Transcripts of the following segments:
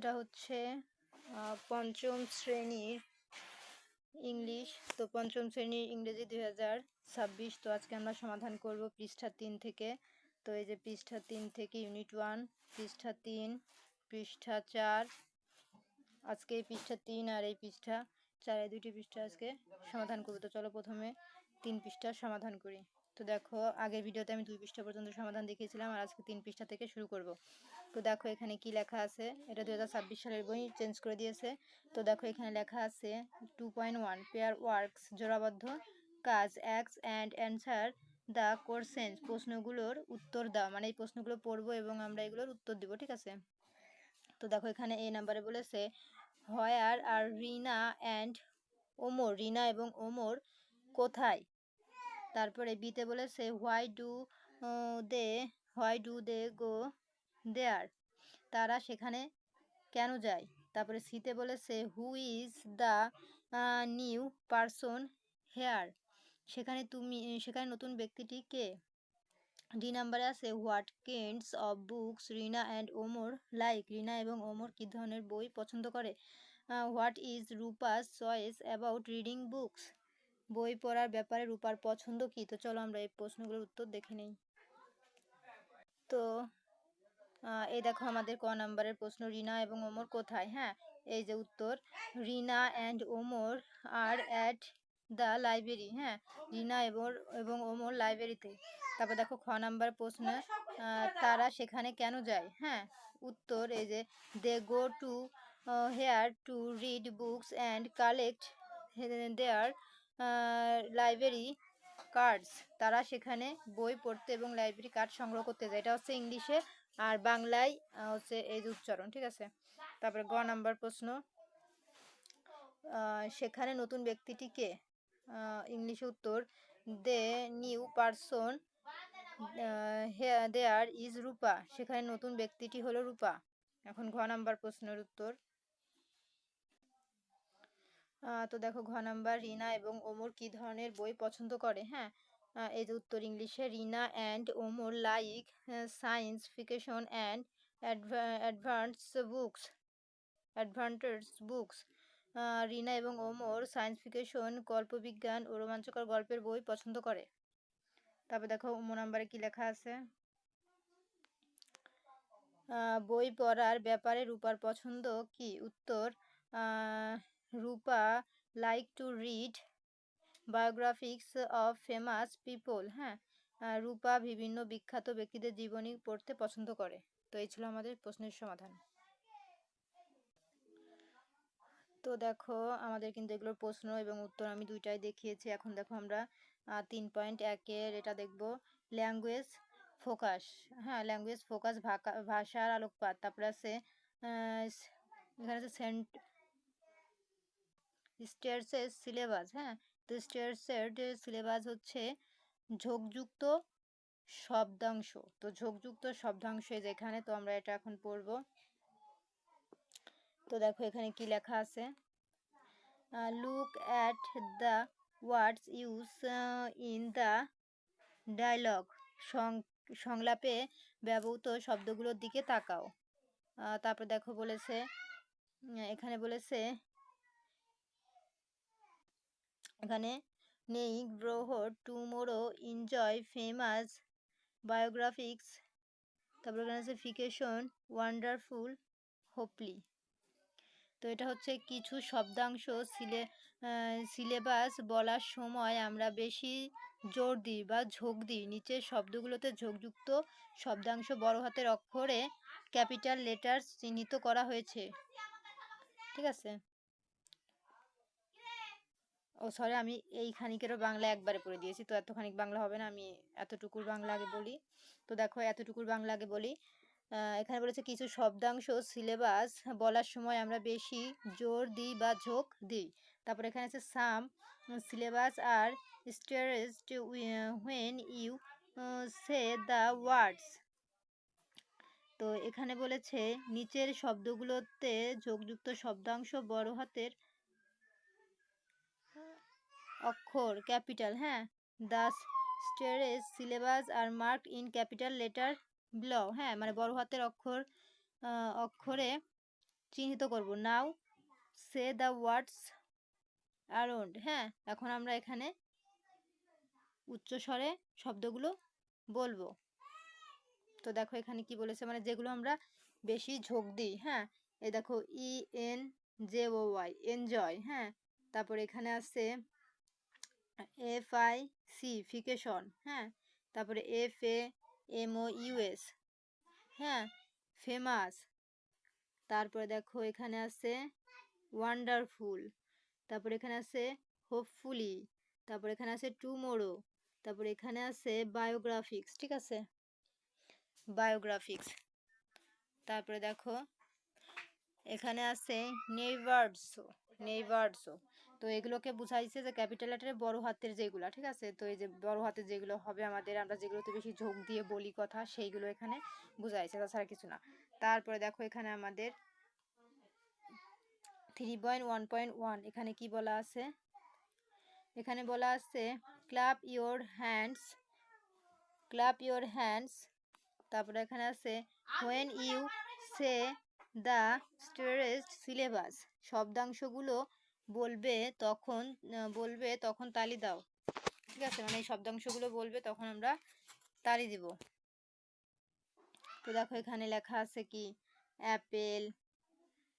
এটা হচ্ছে পঞ্চম শ্রেণির ইংলিশ। তো পঞ্চম শ্রেণির ইংরেজি দুই হাজার ছাব্বিশ। তো আজকে আমরা সমাধান করব পৃষ্ঠা তিন থেকে। তো এই যে পৃষ্ঠা তিন থেকে ইউনিট ওয়ান, পৃষ্ঠা তিন, পৃষ্ঠা চার, আজকে এই পৃষ্ঠা তিন আর এই পৃষ্ঠা চার, এই দুটি পৃষ্ঠা আজকে সমাধান করব। তো চলো প্রথমে তিন পৃষ্ঠা সমাধান করি। তো দেখো, আগের ভিডিওতে আমি দুই পৃষ্ঠা পর্যন্ত সমাধান দেখিয়েছিলাম আর আজকে তিন পৃষ্ঠা থেকে শুরু করব। তো দেখো, এখানে কি লেখা আছে? এটা দু হাজার ছাব্বিশ সালের বই, চেঞ্জ করে দিয়েছে। তো দেখো, এখানে লেখা আছে two point one pair works জোড়াবদ্ধ কাজ অ্যাক্স অ্যান্ড অ্যান্সার দ্য কোর্সেন্স প্রশ্নগুলোর উত্তর দাও। মানে এই প্রশ্নগুলো পড়ব এবং আমরা এগুলোর উত্তর দিব, ঠিক আছে? তো দেখো, এখানে এই নাম্বারে বলেছে where are Rina and Omar Rina এবং ওমর কোথায়? তারপরে বিতে বলেছে, why do they, why do they go there. তারা সেখানে কেন যায়? তারপরে সিতে বলেছে, who is the new person here. সেখানে তুমি, সেখানে নতুন ব্যক্তিটি কে? ডি নাম্বারে আছে, what kinds of books Rina and Omar like? Rina এবং ওমর কী ধরনের বই পছন্দ করে? What is Rupa's choice about reading books? বই পড়ার ব্যাপারে রূপার পছন্দ কী? তো চলো আমরা এই প্রশ্নগুলোর উত্তর দেখে নেই। তো এই দেখো আমাদের ক নাম্বারের প্রশ্ন, রিনা এবং ওমর কোথায়? হ্যাঁ এই যে উত্তর, Rina and Omar are at the library হ্যাঁ রিনা এবং এবং ওমর লাইব্রেরিতে তারপর দেখো খ নাম্বার প্রশ্ন তারা সেখানে কেন যায়? হ্যাঁ উত্তর এই যে they go to here to read books and collect their library cards তারা সেখানে বই পড়তে এবং লাইব্রেরি কার্ড সংগ্রহ করতে যায়। এটা হচ্ছে ইংলিশে, আর বাংলায় হচ্ছে এই উচ্চারণ, ঠিক আছে? তারপরে গ নাম্বার প্রশ্ন। সেখানে নতুন ব্যক্তিটিকে ইংলিশে উত্তর, the new person there is Rupa. সেখানে নতুন ব্যক্তিটি হলো রূপা। এখন ঘ নাম্বার প্রশ্নের উত্তর। তো দেখো ঘ নাম্বার রিনা এবং ওমর কি ধরনের বই পছন্দ করে? হ্যাঁ এই যে উত্তর ইংলিশে Rina and Omar like science, fiction and adventure books, adventures books. Rina এবং ওমর সায়েন্স, ফিকেশন, গল্পবিজ্ঞান ও রোমাঞ্চকর গল্পের বই পছন্দ করে। তারপর দেখো ওমো নাম্বারে কি লেখা আছে? বই পড়ার ব্যাপারে রূপার পছন্দ কি? উত্তর Rupa like to read biographies of famous people হ্যাঁ? রূপা বিভিন্ন বিখ্যাত ব্যক্তিদের জীবনী পড়তে পছন্দ করে। তো এই ছিল আমাদের প্রশ্নের সমাধান। তো দেখো, আমাদের কিন্তু এগুলোর প্রশ্ন এবং উত্তর আমি দুইটাই দেখিয়েছি। এখন দেখো আমরা তিন পয়েন্ট একের এটা দেখব। ল্যাঙ্গুয়েজ ফোকাস হ্যাঁ ল্যাঙ্গুয়েজ ফোকাস ভাষার আলোকপাত। তারপরে আছে এখানে আছে সেন্ট স্টেয়ার্সের সিলেবাস হ্যাঁ? তো স্টেয়ার্সের সিলেবাস হচ্ছে ঝোঁকযুক্ত শব্দাংশ। তো ঝোঁকযুক্ত শব্দাংশ যেখানে তো আমরা এটা এখন পড়ব। তো দেখো এখানে কি লেখা আছে? Look at the words use in the dialogue সংলাপে ব্যবহৃত শব্দগুলোর দিকে তাকাও। তারপর দেখো বলেছে, এখানে বলেছে এখানে নেই। গ্রহ টুমোরো এনজয় ফেমাস বায়োগ্রাফিক্স তারপর এখানে আছে ফিকেশন ওয়ান্ডারফুল হোপলি তো এটা হচ্ছে কিছু শব্দাংশ। সিলে সিলেবাস বলার সময় আমরা বেশি জোর দিই বা ঝোঁক দিই। নিচের শব্দগুলোতে ঝোঁকযুক্ত শব্দাংশ বড় হাতের অক্ষরে ক্যাপিটাল লেটার চিহ্নিত করা হয়েছে। ঠিক আছে? ও সরি আমি এই খানিকেরও বাংলা একবারে পড়ে দিয়েছি। তো এতখানিক বাংলা হবে না, আমি এতটুকুর বাংলা আগে বলি। তো দেখো এতটুকুর বাংলা আগে বলি। এখানে বলেছে কিছু শব্দাংশ সিলেবাস বলার সময় আমরা বেশি জোর দিই বা ঝোঁক দিই। তারপর এখানে আছে some syllables are stressed when you say the words তো এখানে বলেছে, নিচের শব্দগুলোতে যোগযুক্ত শব্দাংশ বড় হাতের অক্ষর, ক্যাপিটাল হ্যাঁ? The stressed syllables are marked in capital letter ব্ল হ্যাঁ? মানে বড় হাতের অক্ষর অক্ষরে চিহ্নিত করব। Now say the words around হ্যাঁ? এখন আমরা এখানে উচ্চস্বরে শব্দগুলো বলব। তো দেখো এখানে কি বলেছে? মানে যেগুলো আমরা বেশি ঝোঁক দিই হ্যাঁ? এই দেখো E N J O Y enjoy হ্যাঁ? তারপর এখানে আছে এফ আই সি ফিকেশন হ্যাঁ? তারপরে F A M O U S হ্যাঁ? ফেমাস তারপরে দেখো এখানে আছে ওয়ান্ডারফুল তারপর এখানে আছে হোপফুলি তারপর এখানে আছে টুমোরো তারপর এখানে আছে বায়োগ্রাফিক্স ঠিক আছে? বায়োগ্রাফিক্স তারপরে দেখো এখানে আছে নেইভার্ডসো নেইভার্ডসো তো এগুলোকে বুঝাইছে যে ক্যাপিটাল লেটারে বড় হাতের যেগুলো, ঠিক আছে? তো এই যে বড় হাতের যেগুলো হবে আমাদের, আমরা যেগুলোতে বেশি ঝোঁক দিয়ে বলি কথা, সেইগুলো এখানে বুঝাইছে, তাছাড়া কিছু না। তারপরে দেখো এখানে আমাদের three point one point one এখানে কি বলা আছে? এখানে বলা আছে clap your hands clap your hands তারপরে এখানে আছে when you say the stressed syllables শব্দাংশগুলো বলবে তখন বলবে তখন তালি দাও। ঠিক আছে? মানে এই শব্দাংশগুলো বলবে তখন আমরা তালি দিব। তো দেখো এখানে লেখা আছে কি? অ্যাপেল।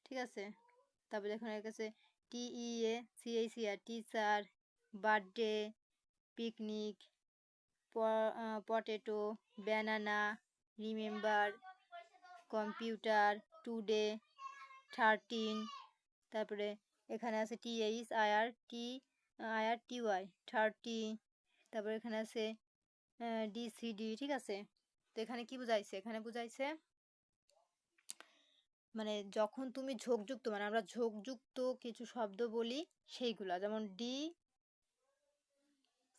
ঠিক আছে? তারপরে এখানে কাছে টি ই এ সি এই C R teacher, birthday, picnic potato, banana, remember, computer, today, thirteen, তারপরে এখানে আছে T H I R T I R T Y thirty তারপরে এখানে আছে ডিসিডি ঠিক আছে? তো এখানে কি বুঝাইছে? এখানে বুঝাইছে মানে যখন তুমি ঝোঁকযুক্ত মানে আমরা ঝোঁকযুক্ত কিছু শব্দ বলি সেইগুলা, যেমন ডি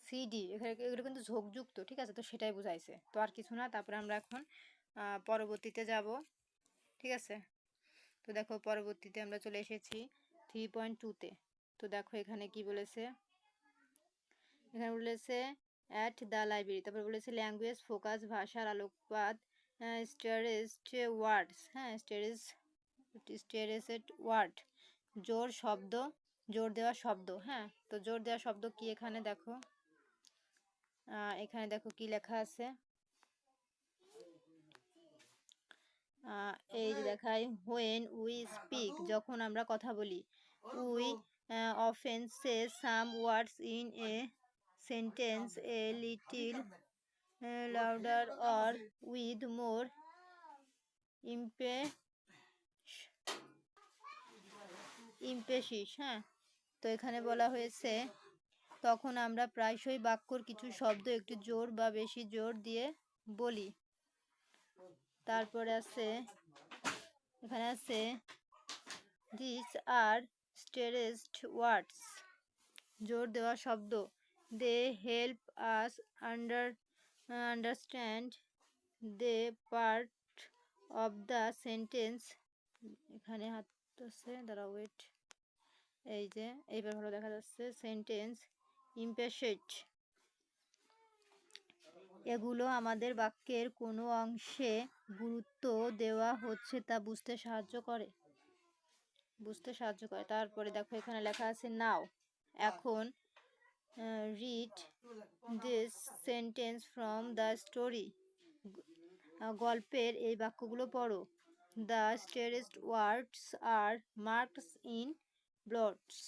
সিডি এখানে এগুলো কিন্তু ঝোঁকযুক্ত, ঠিক আছে? তো সেটাই বুঝাইছে। তো আর কিছু না, তারপরে আমরা এখন পরবর্তীতে যাব, ঠিক আছে? তো দেখো, পরবর্তীতে আমরা চলে এসেছি। থ্রি পয়েন্ট টুতে তো। দেখো এখানে কি বলেছে? এখানে বলেছে অ্যাট দ্য লাইব্রেরি তারপর বলেছে ল্যাঙ্গুয়েজ ফোকাস ভাষার আলোকপাত স্টেরেস্ট ওয়ার্ডস হ্যাঁ স্টেরেস স্টেরেসেট ওয়ার্ড জোর শব্দ, জোর দেওয়া শব্দ হ্যাঁ। তো জোর দেওয়া শব্দ কি এখানে দেখো? এখানে দেখো কি লেখা আছে? এই দেখায় হোয়েন উই স্পিক যখন আমরা কথা বলি। We often say some words in a sentence a little louder or with more Impey emphasis হ্যাঁ? তো এখানে বলা হয়েছে তখন আমরা প্রায়শই বাক্যর কিছু শব্দ একটু জোর বা বেশি জোর দিয়ে বলি। তারপরে আছে এখানে আছে দিস আর স্টেরেস্ট ওয়ার্ডস জোর দেওয়া শব্দ। They help us under understand the part of the sentence এখানে হাত আছে দাঁড়া ওয়েট এই যে, এইবার ভালো দেখা যাচ্ছে। সেন্টেন্স ইম্পেশেট এগুলো আমাদের বাক্যের কোনো অংশে গুরুত্ব দেওয়া হচ্ছে তা বুঝতে সাহায্য করে। বুঝতে সাহায্য করে। তারপরে দেখো এখানে লেখা আছে, নাও, এখন read this sentence from the story গল্পের এই বাক্যগুলো পড়ো। The stressed words are marked in bold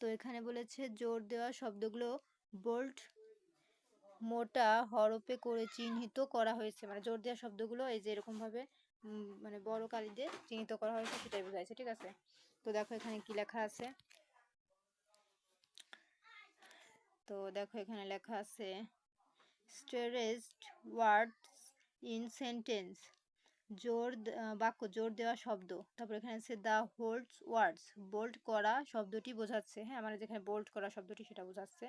তো এখানে বলেছে, জোর দেওয়া শব্দগুলো বোল্ড মোটা হরপে করে চিহ্নিত করা হয়েছে। মানে জোর দেওয়া শব্দগুলো এই যে এরকম ভাবে মানে বড় কালি দিয়ে চিহ্নিত করা হয়েছে সেটাই বোঝাইছে, ঠিক আছে? তো দেখো এখানে কি লেখা আছে? তো দেখো এখানে লেখা আছে স্টেরেস্ট ওয়ার্ডস ইন সেন্টেন্স জোর বাক্য, জোর দেওয়া শব্দ। তারপর এখানে আছে দ্য হোল্ডস ওয়ার্ডস বোল্ড করা শব্দটি বোঝাচ্ছে। হ্যাঁ মানে যেখানে বোল্ড করা শব্দটি সেটা বোঝাচ্ছে।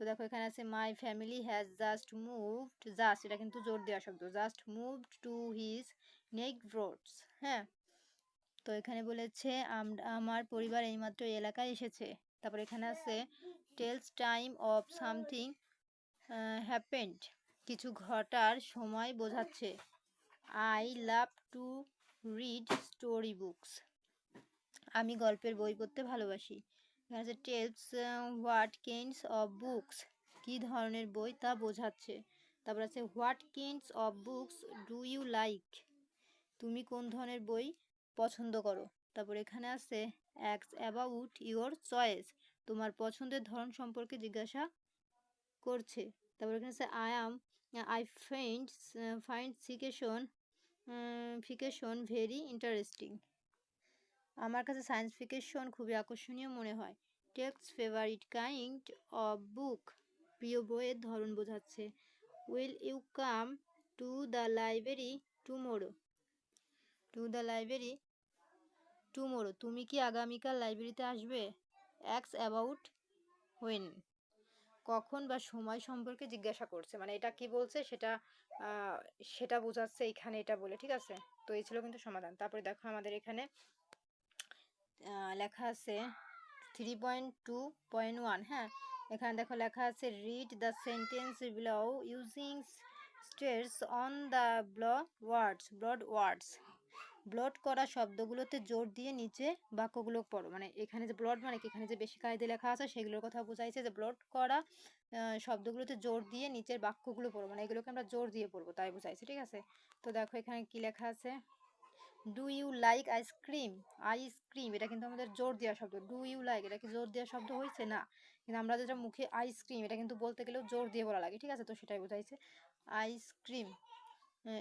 তো দেখো এখানে আছে my family has just moved just এটা কিন্তু জোর দেওয়া শব্দ। Just moved to his neighbourhood হ্যাঁ? তো এখানে বলেছে, আম- আমার পরিবার এইমাত্র এই এলাকায় এসেছে। তারপর এখানে আছে tells time of something happened কিছু ঘটার সময় বোঝাচ্ছে। I love to read story books আমি গল্পের বই পড়তে ভালোবাসি। Tells what kinds of books কী ধরনের বই তা বোঝাচ্ছে। তারপর আছে what kinds of books do you like তুমি কোন ধরনের বই পছন্দ করো? তারপর এখানে আছে অ্যাক্স অ্যাবাউট ইউর চয়েস তোমার পছন্দের ধরন সম্পর্কে জিজ্ঞাসা করছে। তারপর এখানে আছে I am I find find fiction fiction very interesting আমার কাছে সায়েন্স ফিকেশন খুবই আকর্ষণীয় মনে হয়। Text favourite kind of book প্রিয় বইয়ের ধরন বোঝাচ্ছে। Will you come to the library tomorrow to the library tomorrow তুমি কি আগামীকাল লাইব্রেরিতে আসবে? অ্যাক্স অ্যাবাউট হোয়েন কখন বা সময় সম্পর্কে জিজ্ঞাসা করছে। মানে এটা কি বলছে? সেটা সেটা বোঝাচ্ছে এখানে এটা বলে, ঠিক আছে? তো এই ছিল কিন্তু সমাধান। তারপরে দেখো আমাদের এখানে লেখা আছে three point two point one হ্যাঁ? এখানে দেখো লেখা আছে read the sentence below using stress on the ব্ল words bold words bold করা শব্দগুলোতে জোর দিয়ে নিচে বাক্যগুলো পড়ো। মানে এখানে যে ব্লড মানে এখানে যে বেশি কায়দে লেখা আছে, সেগুলোর কথা বোঝাইছে যে ব্লড করা শব্দগুলোতে জোর দিয়ে নিচের বাক্যগুলো পড়ো। মানে এগুলোকে আমরা জোর দিয়ে পড়ব, তাই বোঝাইছে, ঠিক আছে? তো দেখো এখানে কি লেখা আছে? Do you like ice cream ice cream এটা কিন্তু আমাদের জোর দেওয়া শব্দ। ডু ইউ লাইক এটা কি জোর দেওয়া শব্দ হয়েছে? না। কিন্তু আমরা যেটা মুখে আইসক্রিম এটা কিন্তু বলতে গেলেও জোর দিয়ে বলা লাগে। ঠিক আছে? তো সেটাই বোঝাইছে। আইসক্রিম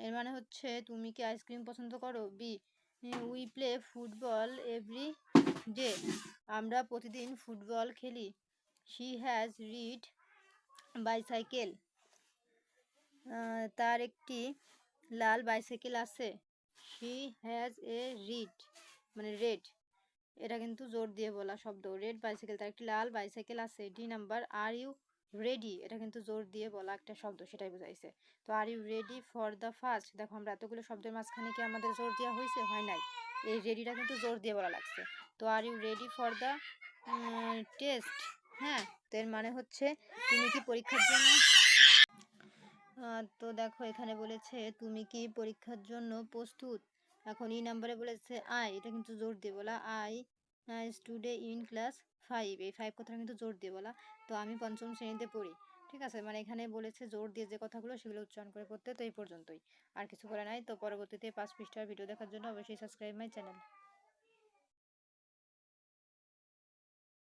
এর মানে হচ্ছে তুমি কি আইসক্রিম পছন্দ করো? B we play football every day আমরা প্রতিদিন ফুটবল খেলি। শি হ্যাজ রিড বাইসাইকেল তার একটি লাল বাইসাইকেল আছে। শি হ্যাজ এ রিড মানে রেড এটা কিন্তু জোর দিয়ে বলা শব্দ। রেড বাইসাইকেল তার একটি লাল বাইসাইকেল আছে। D number are you ready এটা কিন্তু জোর দিয়ে বলা একটা শব্দ, সেটাই বোঝাইছে। তো are you ready for the first দেখো, আমরা এতগুলো শব্দের মাঝখানে কি আমাদের জোর দেওয়া হয়েছে হয় নাই। এই রেডিটা কিন্তু জোর দিয়ে বলা লাগছে। তো are you ready for the test হ্যাঁ তো এর মানে হচ্ছে, তুমি কি পরীক্ষার জন্য তো দেখো এখানে বলেছে, তুমি কি পরীক্ষার জন্য প্রস্তুত? এখন ই নাম্বারে বলেছে আই এটা কিন্তু জোর দিয়ে বলা। I study in class five এই ফাইভ কথাটা কিন্তু জোর দিয়ে বলা। তো আমি পঞ্চম শ্রেণীতে পড়ি, ঠিক আছে? মানে এখানে বলেছে জোর দিয়ে যে কথাগুলো সেগুলো উচ্চারণ করে পড়তে। তো এই পর্যন্তই। আর কিছু করে নাই। তো পরবর্তীতে পাঁচ পৃষ্ঠার ভিডিও দেখার জন্য অবশ্যই সাবস্ক্রাইব মাই চ্যানেল